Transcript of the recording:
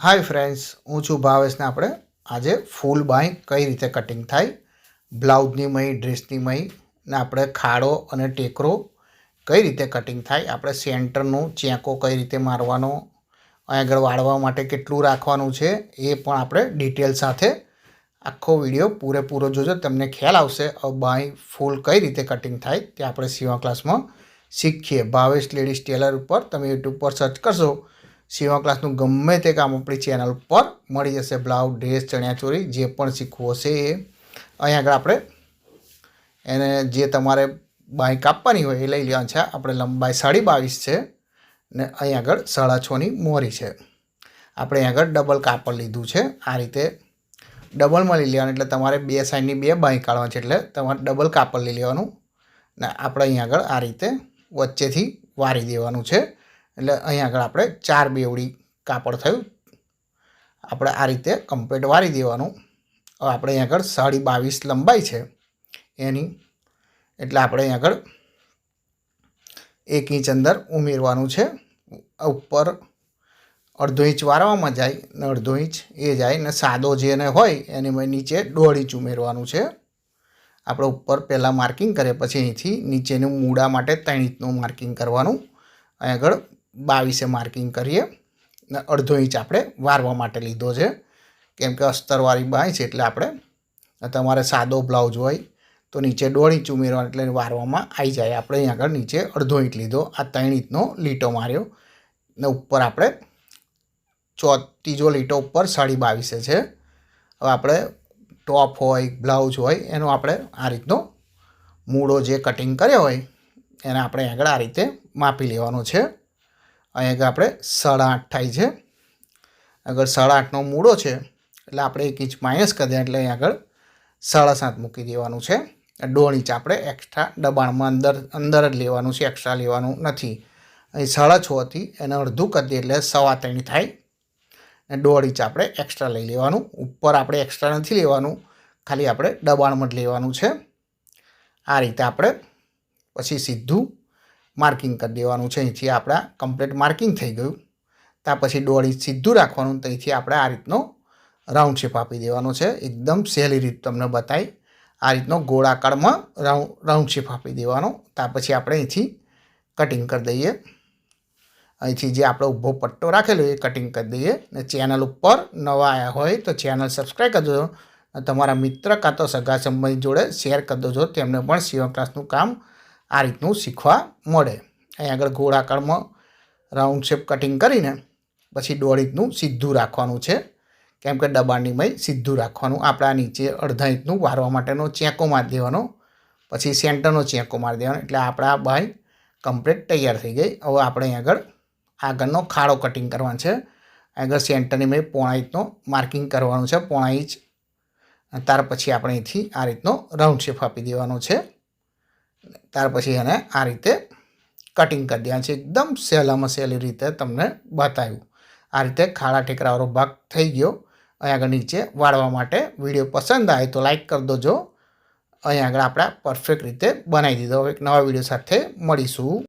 Hi friends હું છું ભાવેશને આપણે આજે ફૂલ બાય કઈ રીતે કટિંગ થાય બ્લાઉઝની મય ડ્રેસની મહી ને આપણે ખાડો અને ટેકરો કઈ રીતે કટિંગ થાય, આપણે સેન્ટરનું ચેકો કઈ રીતે મારવાનો, અહીં આગળ વાળવા માટે કેટલું રાખવાનું છે, એ પણ આપણે ડિટેલ સાથે આખો વીડિયો પૂરેપૂરો જોજો, તમને ખ્યાલ આવશે બાય ફૂલ કઈ રીતે કટિંગ થાય, તે આપણે સીવા ક્લાસમાં શીખીએ. ભાવેશ લેડીઝ ટેલર ઉપર તમે યુટ્યુબ પર સર્ચ કરશો સીવા ક્લાસનું ગમે તે કામ આપણી ચેનલ પર મળી જશે બ્લાઉઝ, ડ્રેસ, ચણિયાચોળી, જે પણ શીખવું હશે એ. અહીં આગળ આપણે એને જે તમારે બાય કાપવાની હોય એ લઈ લેવાની છે. આપણે લંબાઈ સાડી બાવીસ છે ને અહીં આગળ સાડા છની મોરી છે. આપણે અહીં આગળ ડબલ કાપડ લીધું છે. આ રીતે ડબલમાં લઈ લેવાનું એટલે તમારે બે સાઈડની બે બાય કાઢવાની છે એટલે તમારે ડબલ કાપડ લઈ લેવાનું ને આપણે અહીં આગળ આ રીતે વચ્ચેથી વારી દેવાનું છે. એટલે અહીં આગળ આપણે ચાર બેવડી કાપડ થયું. આપણે આ રીતે કમ્પ્લેટ વાળી દેવાનું. હવે આપણે અહીં આગળ સાડી બાવીસ લંબાઈ છે એની. એટલે આપણે અહીં આગળ એક ઇંચ અંદર ઉમેરવાનું છે. ઉપર અડધો ઇંચ વારવામાં જાય ને અડધો ઇંચ એ જાય ને સાદો જેને હોય એની નીચે દોઢ ઇંચ ઉમેરવાનું છે. આપણે ઉપર પહેલાં માર્કિંગ કરીએ પછી અહીંથી નીચેનું મૂળા માટે ત્રણ ઇંચનું માર્કિંગ કરવાનું. અહીં આગળ બાવીસે માર્કિંગ કરીએ ને અડધો ઇંચ આપણે વારવા માટે લીધો છે. કેમ કે અસ્તરવાળી બાય છે એટલે આપણે તમારે સાદો બ્લાઉઝ હોય તો નીચે દોઢ ઇંચ ઉમેરવાનું એટલે વારવામાં આવી જાય. આપણે અહીં આગળ નીચે અડધો ઇંચ લીધો. આ ત્રણ ઇંચનો લીટો માર્યો ને ઉપર આપણે ચો ત્રીજો લીટો ઉપર સાડી બાવીસે છે. હવે આપણે ટોપ હોય, બ્લાઉઝ હોય એનો આપણે આ રીતનો મૂળો જે કટિંગ કર્યો હોય એને આપણે આગળ આ રીતે માપી લેવાનો છે. અહીં આગળ આપણે સાડા આઠ થાય છે. આગળ સાડા આઠનો મૂળો છે, એટલે આપણે એક ઇંચ માઇનસ કરી દઈએ, એટલે અહીં આગળ સાડા સાત મૂકી દેવાનું છે. દોઢ ઇંચ આપણે એક્સ્ટ્રા દબાણમાં અંદર અંદર જ લેવાનું છે એક્સ્ટ્રા લેવાનું નથી. અહીં સાડા છથી એને અડધું કરી દઈએ, એટલે સવા ત્રણ થાય. અને દોઢ ઇંચ આપણે એક્સ્ટ્રા લઈ લેવાનું. ઉપર આપણે એક્સ્ટ્રા નથી લેવાનું, ખાલી આપણે દબાણમાં જ લેવાનું છે. આ રીતે આપણે પછી સીધું માર્કિંગ કરી દેવાનું છે. અહીંથી આપણા કમ્પ્લીટ માર્કિંગ થઈ ગયું. ત્યાં પછી દોડી સીધું રાખવાનું ત્યાંથી આપણે આ રીતનો રાઉન્ડ શેપ આપી દેવાનો છે. એકદમ સહેલી રીત તમને બતાવી આ રીતનો ગોળાકારમાં રાઉન્ડ રાઉન્ડ શેપ આપી દેવાનો. ત્યાં પછી આપણે અહીંથી કટિંગ કરી દઈએ. અહીંથી જે આપણે ઊભો પટ્ટો રાખેલો એ કટિંગ કરી દઈએ. ને ચેનલ ઉપર નવા આવ્યા હોય તો ચેનલ સબસ્ક્રાઈબ કરી દેજો. તમારા મિત્ર કાં તો સગા સંબંધી જોડે શેર કરી દેજો. તેમને પણ સીવણ ક્લાસનું કામ આ રીતનું શીખવા મળે. અહીં આગળ ગોળાકારમાં રાઉન્ડ શેપ કટિંગ કરીને પછી દોઢ ઇંચનું સીધું રાખવાનું છે. કેમ કે દબાણની મય સીધું રાખવાનું. આપણા નીચે અડધા ઇંચનું વારવા માટેનો ચેકો મારી દેવાનો. પછી સેન્ટરનો ચેકો મારી દેવાનો. એટલે આપણા બાય કમ્પ્લીટ તૈયાર થઈ ગઈ. હવે આપણે અહીં આગળ આગળનો ખાડો કટિંગ કરવાનો છે. આગળ સેન્ટરની મેં પોણા ઇંચનો માર્કિંગ કરવાનું છે. પોણા ઇંચ. ત્યાર પછી આપણે અહીંથી આ રીતનો રાઉન્ડ શેપ આપી દેવાનો છે. ત્યાર પછી એને આ રીતે કટિંગ કરી દેવાનું છે. એકદમ સહેલામાં સહેલી રીતે તમને બતાવ્યું. આ રીતે ખાડા ટેકરાવાળો ભાગ થઈ ગયો. અહીં આગળ નીચે વાળવા માટે વીડિયો પસંદ આવે તો લાઇક કરી દોજો. અહીં આગળ આપણે પરફેક્ટ રીતે બનાવી દીધો. હવે એક નવા વીડિયો સાથે મળીશું.